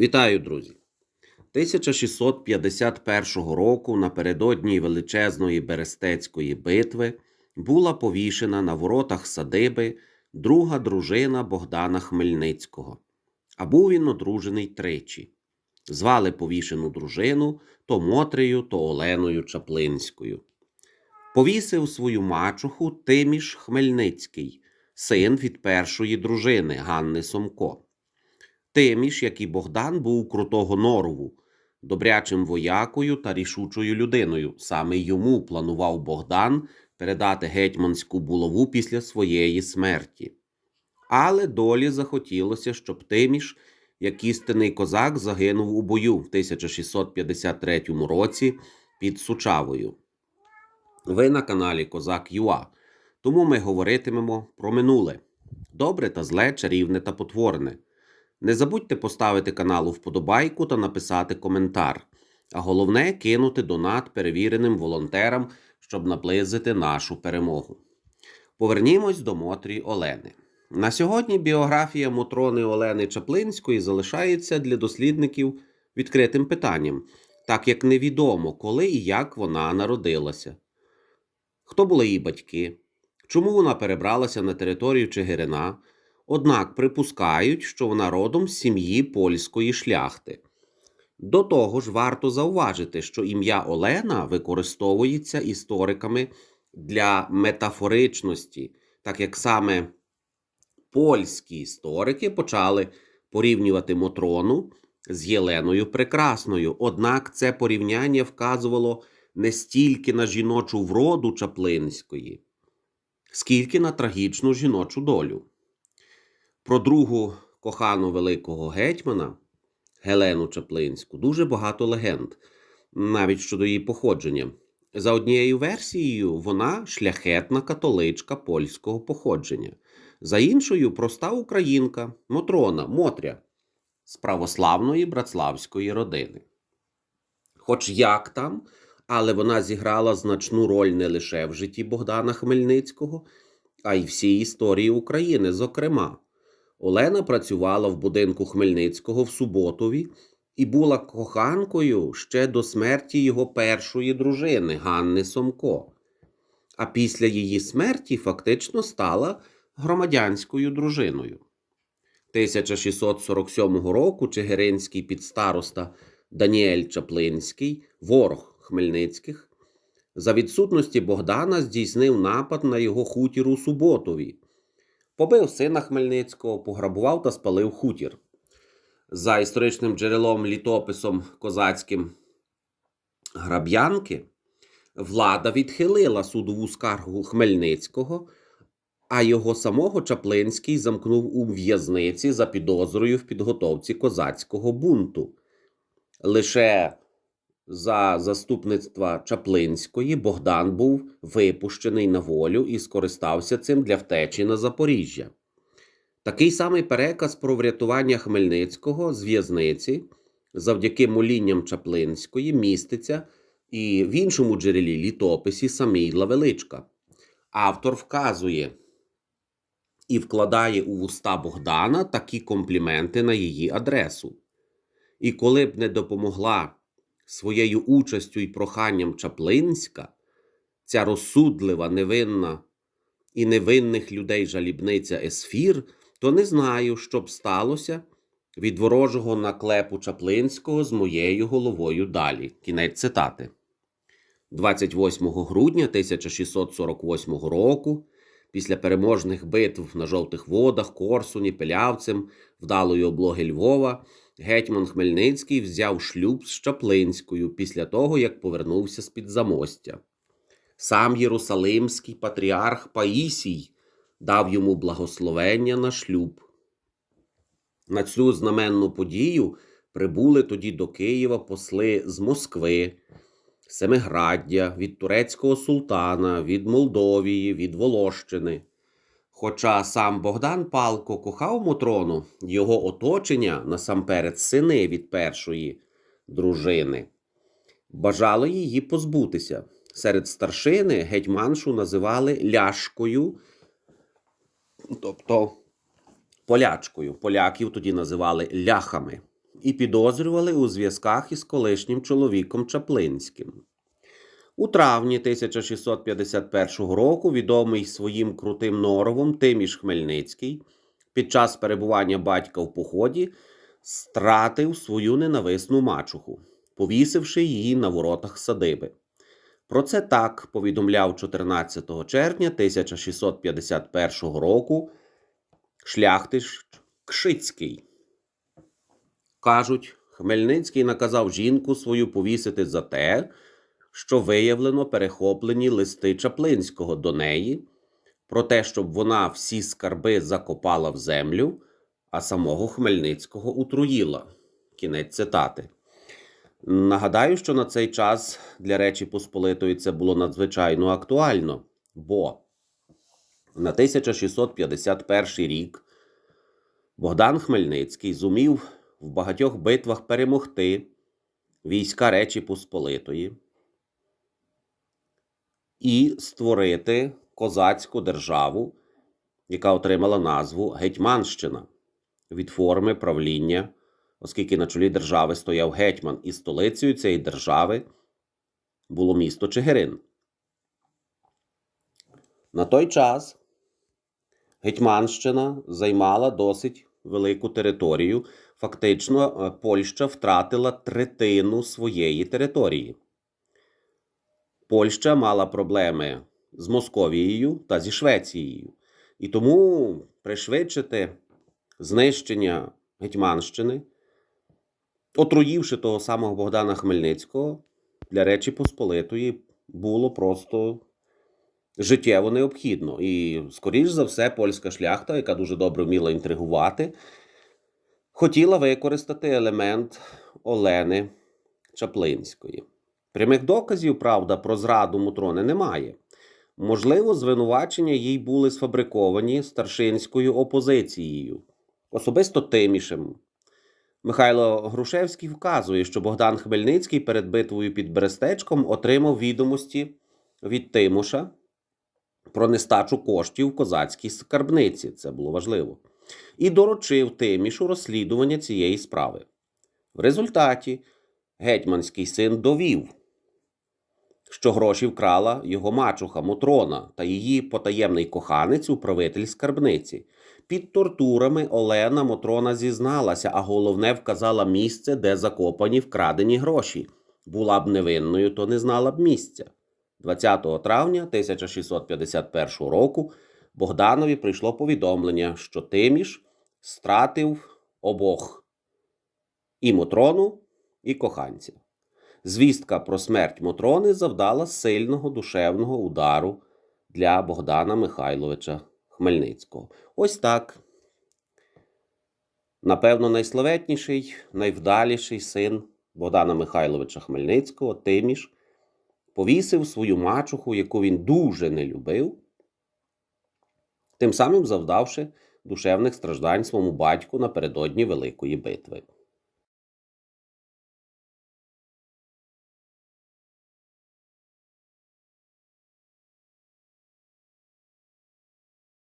Вітаю, друзі! 1651 року напередодні величезної Берестецької битви була повішена на воротах садиби друга дружина Богдана Хмельницького. А був він одружений тричі. Звали повішену дружину то Мотрею, то Оленою Чаплинською. Повісив свою мачуху Тиміш Хмельницький, син від першої дружини Ганни Сомко. Тиміш, як і Богдан, був крутого норову, добрячим воякою та рішучою людиною. Саме йому планував Богдан передати гетьманську булаву після своєї смерті. Але долі захотілося, щоб Тиміш, як істинний козак, загинув у бою в 1653 році під Сучавою. Ви на каналі Козак Юа, тому ми говоритимемо про минуле добре та зле, чарівне та потворне. Не забудьте поставити каналу вподобайку та написати коментар. А головне кинути донат перевіреним волонтерам, щоб наблизити нашу перемогу. Повернімось до Мотрі Олени. На сьогодні біографія Мотрони Олени Чаплинської залишається для дослідників відкритим питанням, так як невідомо, коли і як вона народилася. Хто були її батьки? Чому вона перебралася на територію Чигирина? Однак припускають, що вона родом з сім'ї польської шляхти. До того ж, варто зауважити, що ім'я Олена використовується істориками для метафоричності, так як саме польські історики почали порівнювати Мотрону з Єленою Прекрасною. Однак це порівняння вказувало не стільки на жіночу вроду Чаплинської, скільки на трагічну жіночу долю. Про другу кохану великого гетьмана Гелену Чаплинську дуже багато легенд, навіть щодо її походження. За однією версією, вона шляхетна католичка польського походження, за іншою проста українка Мотрона Мотря з православної братславської родини. Хоч як там, але вона зіграла значну роль не лише в житті Богдана Хмельницького, а й всій історії України, зокрема. Олена працювала в будинку Хмельницького в Суботові і була коханкою ще до смерті його першої дружини Ганни Сомко. А після її смерті фактично стала громадянською дружиною. 1647 року Чигиринський підстароста Даніель Чаплинський, ворог Хмельницьких, за відсутності Богдана здійснив напад на його хутір у Суботові. Побив сина Хмельницького, пограбував та спалив хутір. За історичним джерелом літописом козацьким Граб'янки, влада відхилила судову скаргу Хмельницького, а його самого Чаплинський замкнув у в'язниці за підозрою в підготовці козацького бунту. Лише за заступництва Чаплинської Богдан був випущений на волю і скористався цим для втечі на Запоріжжя. Такий самий переказ про врятування Хмельницького з в'язниці завдяки молінням Чаплинської міститься і в іншому джерелі літописі Самійла Величка. Автор вказує і вкладає у вуста Богдана такі компліменти на її адресу. І коли б не допомогла своєю участю і проханням Чаплинська, ця розсудлива, невинна і невинних людей жалібниця Есфір, то не знаю, що б сталося від ворожого наклепу Чаплинського з моєю головою далі. Кінець цитати. 28 грудня 1648 року, після переможних битв на жовтих водах, Корсуні, Пелявцем, вдалої облоги Львова, гетьман Хмельницький взяв шлюб з Чаплинською після того, як повернувся з-під замостя. Сам Єрусалимський патріарх Паїсій дав йому благословення на шлюб. На цю знаменну подію прибули тоді до Києва посли з Москви, Семиграддя, від турецького султана, від Молдовії, від Волощини. Хоча сам Богдан Палко кохав Мотрону, його оточення, насамперед сини від першої дружини, бажало її позбутися. Серед старшини гетьманшу називали ляшкою, тобто полячкою. Поляків тоді називали ляхами. і підозрювали у зв'язках із колишнім чоловіком Чаплинським. У травні 1651 року відомий своїм крутим норовом Тиміш Хмельницький під час перебування батька в поході стратив свою ненависну мачуху, повісивши її на воротах садиби. Про це так повідомляв 14 червня 1651 року шляхтич Кшицький. Кажуть, Хмельницький наказав жінку свою повісити за те, що виявлено перехоплені листи Чаплинського до неї, про те, щоб вона всі скарби закопала в землю, а самого Хмельницького утруїла. Кінець цитати. Нагадаю, що на цей час для Речі Посполитої це було надзвичайно актуально, бо на 1651 рік Богдан Хмельницький зумів в багатьох битвах перемогти війська Речі Посполитої і створити козацьку державу, яка отримала назву Гетьманщина від форми правління, оскільки на чолі держави стояв гетьман, і столицею цієї держави було місто Чигирин. На той час Гетьманщина займала досить велику територію. Фактично, е, Польща втратила третину своєї території. Польща мала проблеми з Московією та зі Швецією. І тому пришвидшити знищення Гетьманщини, отруївши того самого Богдана Хмельницького, для Речі Посполитої було просто життєво необхідно. І, скоріш за все, польська шляхта, яка дуже добре вміла інтригувати, хотіла використати елемент Олени Чаплинської. Прямих доказів, правда, про зраду Мутрони немає. Можливо, звинувачення їй були сфабриковані старшинською опозицією, особисто Тимішем. Михайло Грушевський вказує, що Богдан Хмельницький перед битвою під Берестечком отримав відомості від Тимоша про нестачу коштів в козацькій скарбниці. Це було важливо. І доручив Тимішу розслідування цієї справи. В результаті гетьманський син довів, що гроші вкрала його мачуха Мотрона та її потаємний коханець, управитель скарбниці. Під тортурами Олена Мотрона зізналася, а головне вказала місце, де закопані вкрадені гроші. Була б невинною, то не знала б місця. 20 травня 1651 року Богданові прийшло повідомлення, що Тиміш стратив обох і Мотрону, і коханця. Звістка про смерть Мотрони завдала сильного душевного удару для Богдана Михайловича Хмельницького. Ось так. Напевно, найславетніший, найвдаліший син Богдана Михайловича Хмельницького, Тиміш, повісив свою мачуху, яку він дуже не любив, тим самим завдавши душевних страждань своєму батьку напередодні Великої битви.